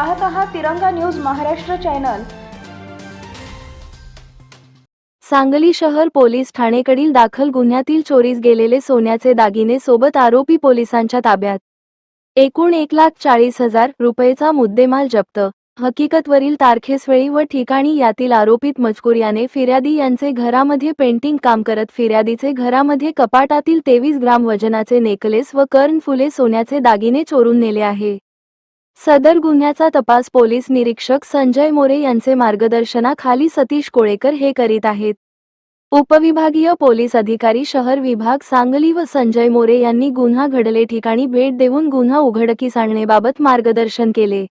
पाहत आहात तिरंगा न्यूज महाराष्ट्र चॅनल. सांगली शहर पोलीस ठाणेकडील दाखल गुन्ह्यातील चोरीस गेलेले सोन्याचे दागिने सोबत आरोपी पोलिसांच्या ताब्यात. एकूण एक लाख चाळीस हजार रुपयेचा मुद्देमाल जप्त. हकीकतवरील तारखेसवेळी व ठिकाणी यातील आरोपित मजकूर याने फिर्यादी यांचे घरामध्ये पेंटिंग काम करत फिर्यादीचे घरामध्ये कपाटातील तेवीस ग्राम वजनाचे नेकलेस व कर्णफुले सोन्याचे दागिने चोरून नेले आहे. सदर गुन्ह्याचा तपास पोलीस निरीक्षक संजय मोरे यांचे मार्गदर्शनाखाली सतीश कोळेकर हे करीत आहेत. उपविभागीय पोलीस अधिकारी शहर विभाग सांगली व संजय मोरे यांनी गुन्हा घडले ठिकाणी भेट देऊन गुन्हा उघडकीस आणण्याबाबत मार्गदर्शन केले.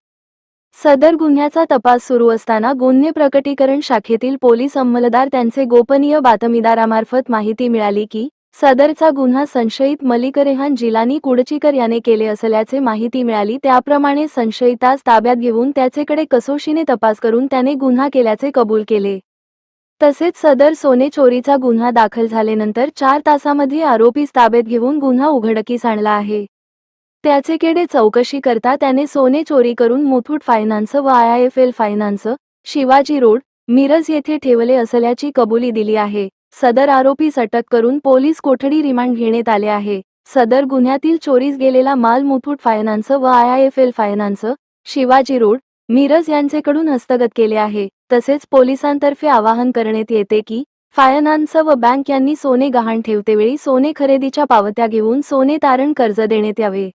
सदर गुन्ह्याचा तपास सुरू असताना गुन्हे प्रकटीकरण शाखेतील पोलीस अंमलदार त्यांचे गोपनीय बातमीदारामार्फत माहिती मिळाली की सदरचा गुन्हा संशयित मलिक रेहान जिलानी कुडचीकर याने केले असल्याचे माहिती मिळाली. त्याप्रमाणे संशयितास ताब्यात घेऊन त्याचेकडे कसोशीने तपास करून त्याने गुन्हा केल्याचे कबूल केले. तसेच सदर सोने चोरीचा गुन्हा दाखल झाल्यानंतर चार तासामध्ये आरोपीस ताब्यात घेऊन गुन्हा उघडकीस आणला आहे. त्याचेकडे चौकशी करता त्याने सोने चोरी करून मुथूट फायनान्स व I I F L finance Shivaji road Miraj येथे ठेवले असल्याची कबुली दिली आहे. सदर आरोपीस अटक करून पोलीस कोठडी रिमांड घेण्यात आले आहे. सदर गुन्ह्यातील चोरीस गेलेला माल मुथूट फायनान्स व I I F L finance Shivaji road Miraj यांचेकडून हस्तगत केले आहे. तसेच पोलिसांतर्फे आवाहन करण्यात येते की फायनान्स व बँक यांनी सोने गहाण ठेवतेवेळी सोने खरेदीच्या पावत्या घेऊन सोने तारण कर्ज देण्यात यावे.